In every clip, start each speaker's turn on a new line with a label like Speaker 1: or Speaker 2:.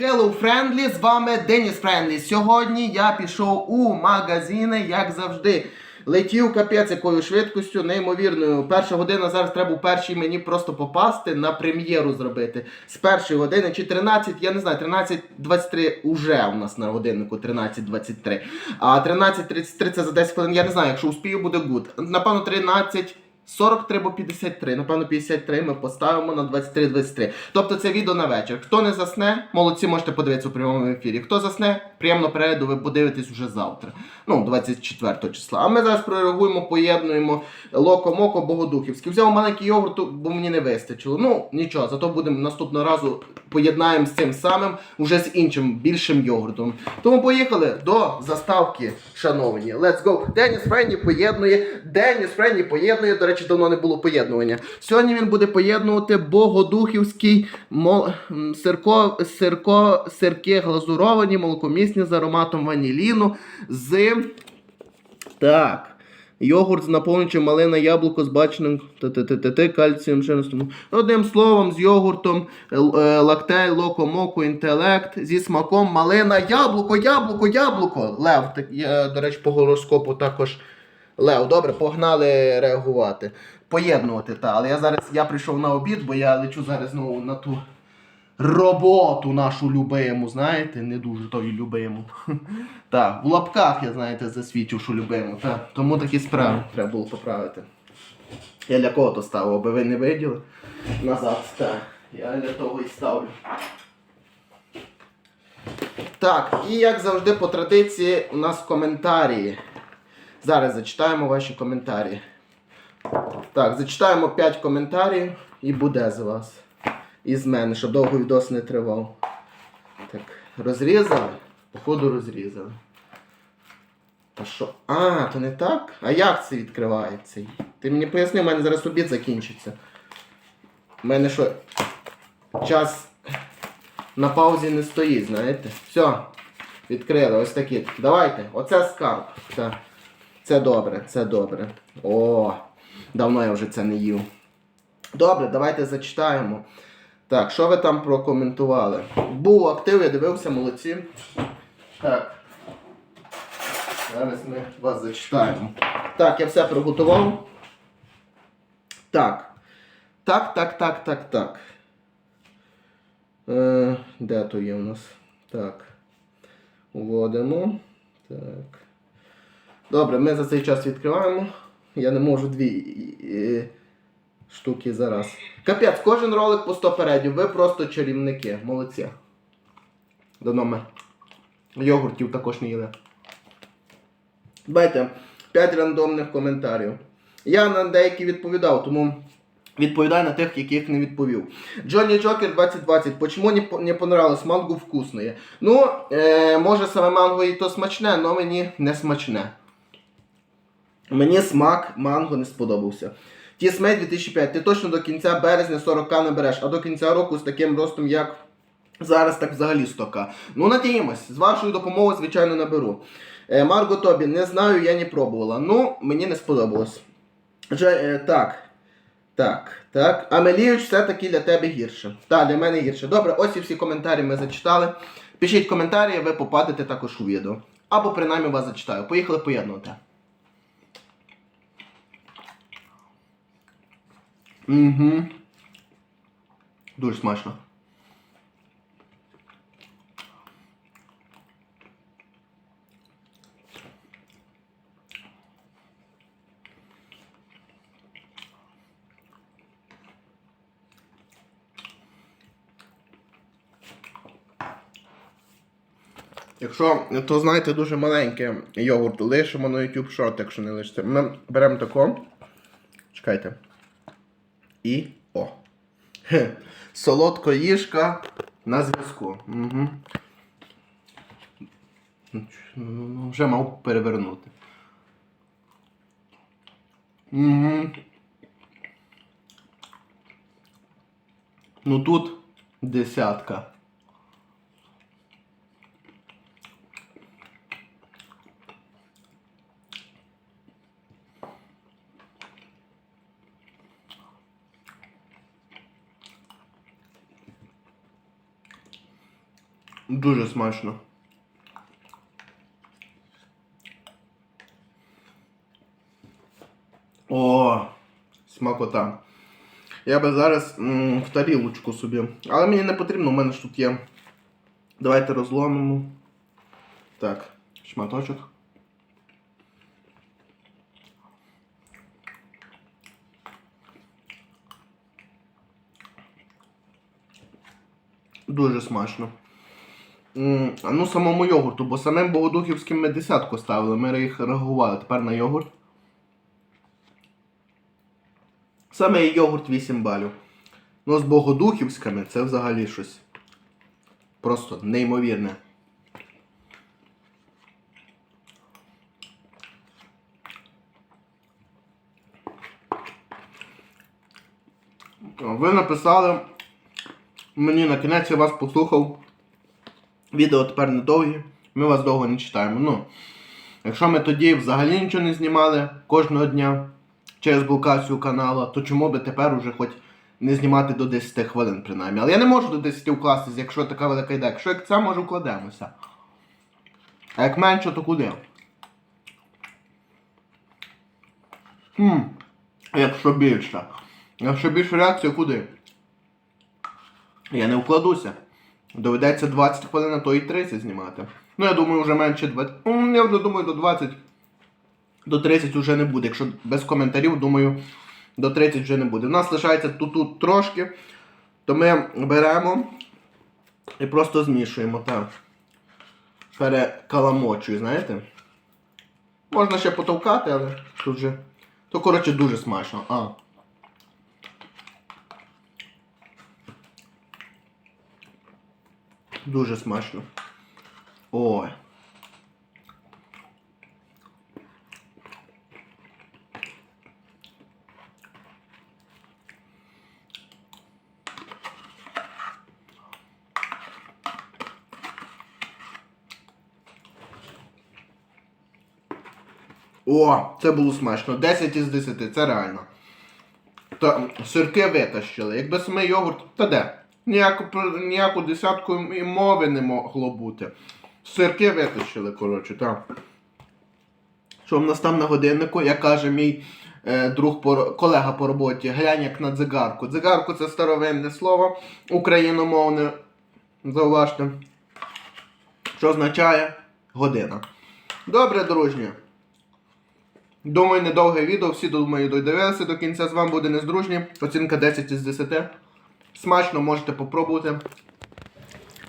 Speaker 1: Hello Friendly, з вами Деніс Френдлі. Сьогодні я пішов у магазини, як завжди. Летів капець якою швидкістю, неймовірною. Перша година зараз треба у першій мені просто попасти на прем'єру зробити. З першої години чи 13, я не знаю, 13.23 уже у нас на годиннику 13.23. А 13.33 це за 10 хвилин, я не знаю, якщо успію, буде гуд. Напевно, 13. 43 або 53, напевно, 53 ми поставимо на 23-23. Тобто це відео на вечір. Хто не засне, молодці, можете подивитися у прямому ефірі. Хто засне, приємно перегляду, ви подивитесь уже завтра. Ну, 24 числа. А ми зараз прореагуємо, поєднуємо локо-моко богодухівський. Взяв маленький йогурт, бо мені не вистачило. Ну, нічого, зато будемо наступного разу поєднаємо з цим самим, уже з іншим більшим йогуртом. Тому поїхали до заставки, шановні. Let's go. Деніс Френні поєднує. Деніс Френні поєднує. До речі, давно не було поєднування. Сьогодні він буде поєднувати богодухівський мол... сирко... Сирко... сирки глазуровані, молокомісні з ароматом ваніліну з. Так. Йогурт з наповнюючим малина, яблуко з баченим кальцієм, жирностом. Одним словом, з йогуртом, е, лактей, локо, моко, інтелект, зі смаком малина, яблуко, яблуко, яблуко. Лев, так, я, до речі, по гороскопу також Лев, добре, погнали реагувати. Поєднувати, та. Але я зараз я прийшов на обід, бо я лечу зараз знову на ту роботу нашу любиму, знаєте, не дуже тою любиму. Так, в лапках я, знаєте, засвідчив, що любиму. Так, тому такі справи треба було поправити. Я для кого то ставив, аби ви не виділи. Назад, так. Я для того і ставлю. Так, і як завжди по традиції у нас коментарі. Зараз зачитаємо ваші коментарі. Так, зачитаємо 5 коментарів і буде з вас. І з мене, щоб довго відос не тривав. Так, розрізали? Походу розрізали. Та що? А, то не так? А як це відкривається? Ти мені поясни, у мене зараз обід закінчиться. У мене що? Час на паузі не стоїть, знаєте? Все, відкрили, ось такі. Давайте, оце скарб. Так. Це добре, це добре. О, давно я вже це не їв. Добре, давайте зачитаємо. Так, що ви там прокоментували? Був актив, я дивився, молодці. Так. Зараз ми вас зачитаємо. Так, я все приготував. Так. Так, так, так, так, так. Е, де то є у нас? Так. Вводимо. Так. Добре, ми за цей час відкриваємо. Я не можу дві е, штуки зараз. Капець, кожен ролик по 100 передів. Ви просто чарівники. Молодці. До номер. Йогуртів також не їли. Дайте 5 рандомних коментарів. Я на деякі відповідав, тому відповідаю на тих, яких не відповів. Джонні Джокер 2020. Почему не, не понравилось? Манго вкусне. Ну, е, може саме манго і то смачне, але мені не смачне. Мені смак манго не сподобався. Тісмей 2005. Ти точно до кінця березня 40к не береш, а до кінця року з таким ростом, як зараз, так взагалі 100к. Ну, надіємось, з вашою допомогою, звичайно, наберу. Е, Марго Тобі, не знаю, я не пробувала. Ну, мені не сподобалось. Же, е, так. Так, так. Амеліюч все-таки для тебе гірше. Так, для мене гірше. Добре, ось і всі коментарі ми зачитали. Пишіть коментарі, ви попадете також у відео. Або принаймні вас зачитаю. Поїхали поєднувати. Угу. Дуже смачно. Якщо, то знаєте, дуже маленьке йогурт лишимо на YouTube Short, якщо не лишите. Ми беремо тако. Чекайте. І о. Хе. Солодкоїжка на зв'язку. Угу. Вже мав перевернути. Угу. Ну тут десятка. Дуже смачно. О, смакота. Я би зараз м, в тарілочку собі. Але мені не потрібно, у мене ж тут є. Давайте розломимо. Так, шматочок. Дуже смачно. Ну самому йогурту, бо самим богодухівським ми десятку ставили, ми їх реагували. Тепер на йогурт. Саме йогурт 8 балів. Ну, з богодухівськими це взагалі щось. Просто неймовірне. Ви написали мені на кінець я вас послухав. Відео тепер недовгі, ми вас довго не читаємо. Ну, якщо ми тоді взагалі нічого не знімали кожного дня через блокацію каналу, то чому би тепер уже хоч не знімати до 10 хвилин, принаймні. Але я не можу до 10 вкластись, якщо така велика ідея. Якщо як це, може вкладемося. А як менше, то куди? Хм. Якщо більше. Якщо більше реакція, куди? Я не вкладуся. Доведеться 20 хвилин, а то і 30 знімати. Ну, я думаю, вже менше 20. Я вже думаю, до 20. До 30 вже не буде. Якщо без коментарів, думаю, до 30 вже не буде. У нас лишається тут, тут трошки. То ми беремо і просто змішуємо. Так. Перекаламочую, знаєте? Можна ще потовкати, але тут же. То, коротше, дуже смачно. А. Дуже смачно. Ой. О, це було смачно. 10 із 10, це реально. Та сирки витащили. Якби саме йогурт, та де? Ніяку, ніяку десятку і мови не могло бути. Сирки витащили, коротше, так. Що в нас там на годиннику, як каже мій е, друг по, колега по роботі, глянь як на дзигарку. Дзигарку це старовинне слово, україномовне, зауважте, що означає година. Добре, дружні. Думаю, недовге відео, всі думаю, додивилися до кінця. З вами буде нездружні. Оцінка 10 із 10. Смачно можете попробувати.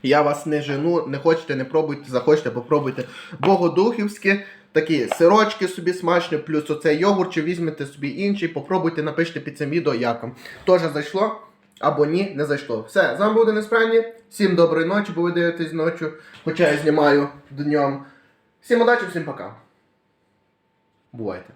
Speaker 1: Я вас не жену, не хочете, не пробуйте, захочете, попробуйте. Богодухівські, такі сирочки собі смачні, плюс оцей йогурт, чи візьмете собі інший, попробуйте, напишіть під цим відео, як вам. Тоже зайшло або ні, не зайшло. Все, з вами буде Несправні. Всім доброї ночі, бо ви дивитесь ночі, хоча я знімаю днем. Всім удачі, всім пока. Бувайте.